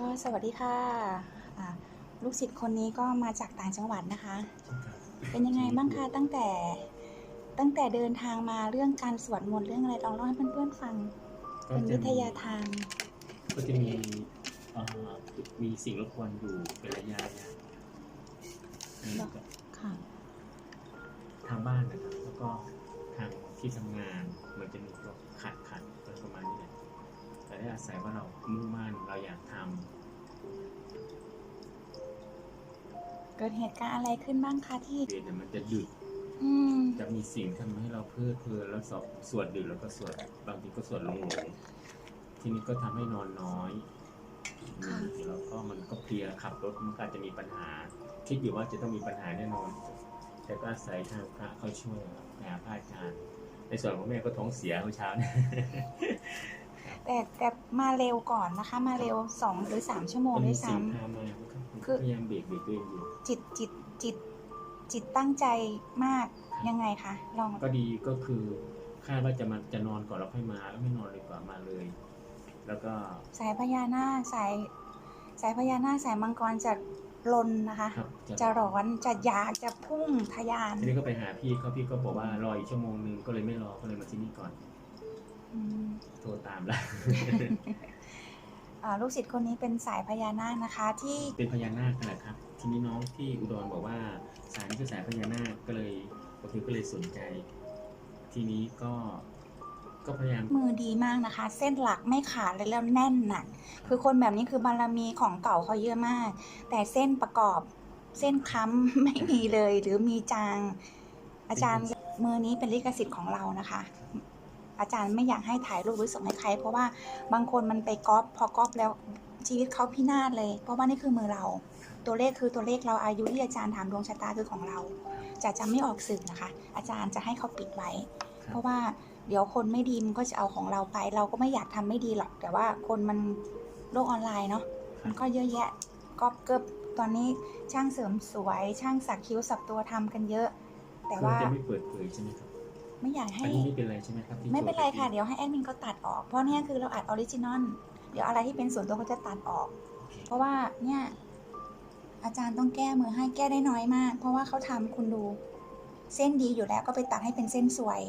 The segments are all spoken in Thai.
ก็สวัสดีค่ะอ่าลูกศิษย์คนนี้ก็มาจากต่างจังหวัดนะคะ เป็นยังไงบ้างคะตั้งแต่ตั้งแต่เดินทางมาเรื่องการสวดมนต์เรื่องอะไรลองเล่าให้เพื่อนๆฟังก็เป็นจะวิทมียาทานก็จะมีเอ่อมีสิ่งรบกวนอยู่เป็นระยะระยะนี่ก็ค่ะทางบ้านนะครับแล้วก็ทางที่ทำงานมันจะมีตัวขัด อาศัยว่าเรามุ่งมั่นเราอยากทเกิดเหตุการณ์อะไรขึ้นบ้างคะที่ำเรียนเนี่ยมันจะดึกอืมจะมีสิ่งทำให้เราเพลิดเพลินแล้วสอบสวดดึกแล้วก็สวดบางทีก็สวดลงหลงทีนี้ก็ทำให้นอนน้อยอืมแล้วก็มันก็เพลียขับรถมันก็อาจจะมีปัญหา คิดอยู่ว่าจะต้องมีปัญหาแน่นอน แต่ก็อาศัยทางพระเขาช่วยไปหาพระอาจารย์ในส่วนของแม่ก็ท้องเสียเมื่อเช้าเนี่ย แต่แต่มาเร็วก่อนนะคะ มาเร็วสองหรือสามชั่วโมงมันด้มีวยสิ่งซ้ำ พามาครับคือพยายามเบรกเบรกตัวเองอยู่ จิตจิตจิตจิตตั้งใจมากยังไงคะลองก็ดีก็คือคาดว่าจะมาจะนอนก่อนแล้วค่อยมาแล้วไม่นอนเลยกว่ามาเลย แล้วก็สายพญานาคสายสายพญานาคสายมังกรจะลนนะคะ ครับจะร้อนจะอยากจะพุ่งทะยาน ทีนี้ก็ไปหาพี่เขาพี่ก็บอกว่ารออีกชั่วโมงนึงก็เลยไม่รอก็เลยมาที่นี่ก่อนอืม โทรตามแล้วอ่าลูกศิษย์คนนี้เป็นสายพญานาคนะคะ ที่เป็นพญานาคนั่นแหละครับ ทีนี้น้องที่อุดรบอกว่าสายนี้คือสายพญานาคก็เลยโอเคก็เลยสนใจ ทีนี้ก็ก็พยายามมือดีมากนะคะ เส้นหลักไม่ขาดเลยแล้วแน่นหนักคือคนแบบนี้คือบารมีของเก่าเขาเยอะมาก แต่เส้นประกอบเส้นค้ำไม่มีเลยหรือมีจาง อาจารย์มือนี้เป็นลิขสิทธิ์ของเรานะคะ อาจารย์ไม่อยากให้ถ่ายรูปหรือส่งให้ใคร เพราะว่าบางคนมันไปก๊อปพอก๊อปแล้วชีวิตเขาพินาศเลย เพราะว่านี่คือมือเรา ตัวเลขคือตัวเลขเราอายุที่อาจารย์ถามดวงชะตาคือของเรา จะจะไม่ออกสื่อนะคะ อาจารย์จะให้เขาปิดไว้ เพราะว่าเดี๋ยวคนไม่ดีมันก็จะเอาของเราไป เราก็ไม่อยากทำไม่ดีหรอก แต่ว่าคนมันโลกออนไลน์เนาะมันก็เยอะแยะก๊อปเกิบตอนนี้ช่างเสริมสวย ช่างสักคิ้วสักตัวทำกันเยอะ แต่ว่าจะไม่เปิดเผยใช่ไหมครับ ไม่อยากให้ อันนี้ไม่เป็นไรใช่ไหมครับที่ไม่เป็นไรค่ะโจทย์เดี๋ยวให้แอดมินเขาตัดออก เพราะเนี่ยคือเราอัดออริจินอล เดี๋ยวอะไรที่เป็นส่วนตัวเขาจะตัดออกโอเคเพราะว่าเนี่ยอาจารย์ต้องแก้มือให้แก้ได้น้อยมาก เพราะว่าเขาทำคุณดู เส้นดีอยู่แล้วก็ไปตัดให้เป็นเส้นสวย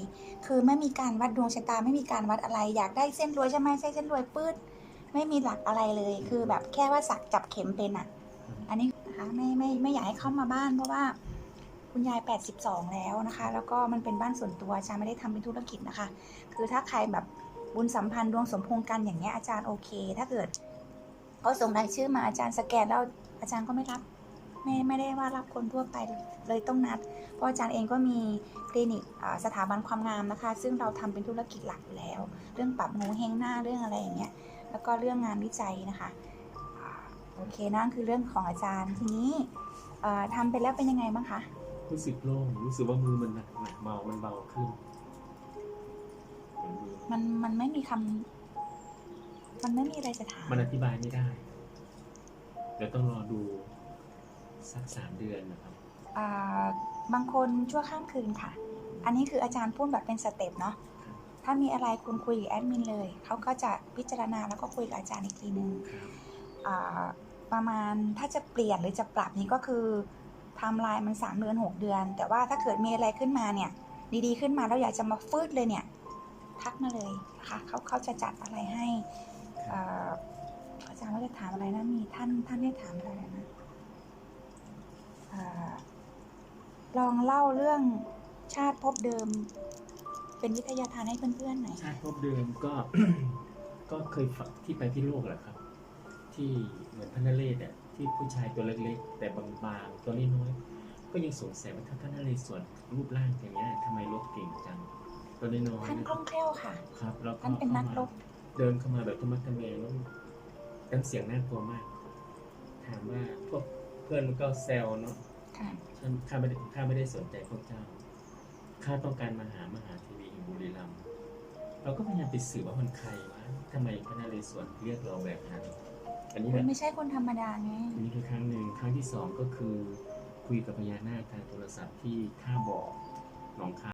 คือไม่มีการวัดดวงชะตาไม่มีการวัดอะไร อยากได้เส้นรวยใช่ไหมใช่เส้นรวยปืดไม่มีหลักอะไรเลย คือแบบแค่ว่าสักจับเข็มเป็นอะ อันนี้นะคะไม่ไม่ไม่อยากให้เข้ามาบ้านเพราะว่า คุณยาย 82 แล้วนะคะ แล้วก็มันเป็นบ้านส่วนตัวอาจารย์ไม่ได้ทำเป็นธุรกิจนะคะ คือถ้าใครแบบบุญสัมพันธ์ดวงสมพงษ์กันอย่างเงี้ยอาจารย์โอเค ถ้าเกิดเขาส่งรายชื่อมาอาจารย์สแกนแล้วอาจารย์ก็ไม่รับไม่ไม่ได้ว่ารับคนทั่วไปเลยต้องนัด เพราะอาจารย์เองก็มีคลินิกสถาบันความงามนะคะ ซึ่งเราทำเป็นธุรกิจหลักอยู่แล้ว เรื่องปรับหูเฮงหน้าเรื่องอะไรอย่างเงี้ย แล้วก็เรื่องงานวิจัยนะคะโอเคนั่นคือเรื่องของอาจารย์ทีนี้เอ่อทำไปแล้วเป็นยังไงบ้างคะ รู้สึกโล่งรู้สึกว่ามือมันหนักหนักเบามันเบาขึ้นเหมือนมือมันมันไม่มีคำมันไม่มีอะไรจะถามมันอธิบายไม่ได้เดี๋ยวต้องรอดูสักสามเดือนนะครับ อ่าบางคนชั่วข้ามคืนค่ะ อันนี้คืออาจารย์พูดแบบเป็นสเต็ปเนาะถ้ามีอะไรคุณคุยกับแอดมินเลยเขาก็จะพิจารณาแล้วก็คุยกับอาจารย์อีกทีนึงครับ อ่าประมาณถ้าจะเปลี่ยนหรือจะปรับนี้ก็คือไทม์ไลน์มันสามเดือนหกเดือน แต่ว่าถ้าเกิดมีอะไรขึ้นมาเนี่ย ดีๆขึ้นมาแล้วอยากจะมาฟืดเลยเนี่ย ทักมาเลยนะคะเขาเขาจะจัดอะไรให้อาจารย์ว่าจะถามอะไรนะมีท่านท่านให้ถามอะไรนะอลองเล่าเรื่องชาติภพเดิม เป็นวิทยาทานให้เพื่อนๆหน่อยชาติภพเดิมก็ก็เคยฝักที่ไปที่โลกแหละครับ ที่เหมือนพระนเรศอะ ที่ผู้ชายตัวเล็กๆ แต่บางๆ ตัวน้อยๆก็ยังสงสัยว่าถ้าพระนเรศวรรูปร่างอย่างเงี้ยทำไมลบเก่งจังตัวน้อยท่านๆนะคล่องแคล่วค่ะ ครับแล้วก็ท่านเป็นนักรบ เดินเข้ามาแบบธรรมะธรรแมงแล้วน้ำเสียงน่ากลัวมาก ถามว่าพวกเพื่อนมันก็แซวเนาะค่ะฉันข้าไม่ได้ข้าไม่ได้สนใจพวกเจ้าข้าต้องการมาหามหาเทีวีอยู่บุรีรัมย์เราก็พยายามไปสืบว่ามันใครวะทำไมพระนเรศวรเรียกเราแบบนั้น อันนี้แหละไม่ใช่คนธรรมดาไง อันนี้คือครั้งหนึ่งครั้งที่สองก็คือคุยกับพญานาคทางโทรศัพท์ที่ท่าบ่อหนองคาย